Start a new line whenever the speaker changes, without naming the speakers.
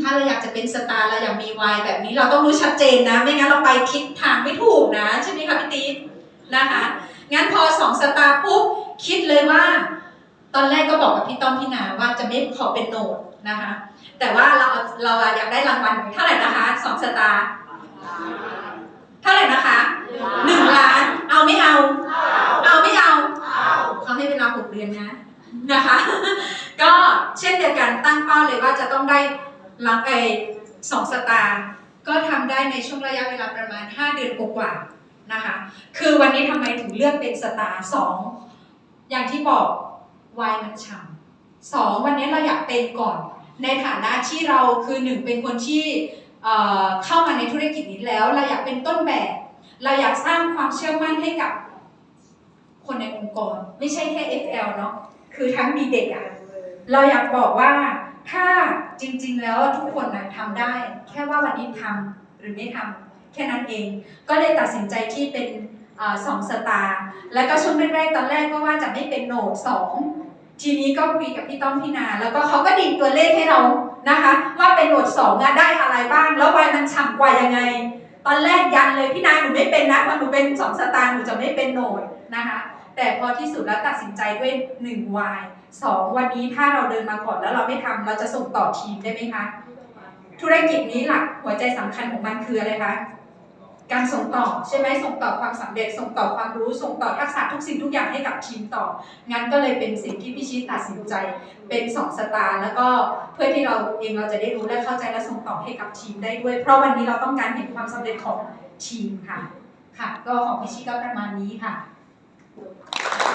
ถ้าเราอยากจะเป็นสตาร์เราอยากมีวายแบบนี้เราต้องรู้ชัดเจนนะ ไม่งั้นเราไปทิศทางไม่ถูกนะใช่ไหมคะพี่ติ๊กนะคะงั้นพอสองสตาร์ปุ๊บคิดเลยว่า ตอนแรกก็บอกกับพี่ต้อมพี่นาว่าจะไม่ขอเป็นโนดนะคะ แต่ว่าเราเราอยากได้รางวัลเท่าไหร่นะคะสองสตาร์เท่าไหร่นะคะหนึ่งล้าน เอาไม่เอา เอาไม่เอาเขาให้เวลาหกเดือนนะนะคะ ก็เช่นเดียวกัน เป้าเลยว่าจะต้องได้รับไอสองสตาร์ก็ทำได้ในช่วงระยะเวลาประมาณ 5 เดือนกว่าๆนะคะ คือวันนี้ทำไมถึงเลือกเป็นสตาร์สองอย่างที่บอกวายมันฉ่ำสองวันนี้เราอยากเป็นก่อน ในฐานะที่เราคือหนึ่งเป็นคนที่เเข้ามาในธุรกิจนี้แล้ว เราอยากเป็นต้นแบบ เราอยากสร้างความเชื่อมั่นให้กับคนในองค์กร ไม่ใช่แค่ FL เนาะคือทั้งมีเด็กอะเราอยากบอกว่า ถ้าจริงๆแล้วทุกคนนะทำได้ แค่ว่าวันนี้ทำหรือไม่ทำแค่นั้นเอง ก็เลยตัดสินใจที่เป็นอสองสตาร์แล้วก็ช่วงแรกๆตอนแรกก็ว่าจะไม่เป็นโหนดสองทีนี้ก็คุยกับพี่ต้อมพี่นา แล้วก็เขาก็ดีตัวเลขให้เรานะคะ ว่าเป็นโหนดสองได้อะไรบ้าง แล้ววัยมันฉ่ำกว่ายังไง ตอนแรกยันเลยพี่นายหนูไม่เป็นนะเพราะหนูเป็นสองสตางค์หนูจะไม่เป็นโหนดนะคะ แต่พอที่สุดแล้วตัดสินใจด้วย1 y 2วันนี้ถ้าเราเดินมาก่อนแล้วเราไม่ทำเราจะส่งต่อทีมได้ไหมคะ ธุรกิจนี้หลักหัวใจสำคัญของมันคืออะไรคะการส่งต่อใช่ไหมส่งต่อความสำเร็จ ส่งต่อความรู้ ส่งต่อทักษะทุกสิ่งทุกอย่างให้กับทีมต่อ งั้นก็เลยเป็นสิ่งที่พี่ชิดตัดสินใจ เป็นสองสตาร์แล้วก็เพื่อที่เราเองเราจะได้รู้และเข้าใจและส่งต่อให้กับทีมได้ด้วย เพราะวันนี้เราต้องการเห็นความสำเร็จของทีมค่ะ ค่ะ ก็ของพี่ชิดก็ประมาณนี้ค่ะ Thank you.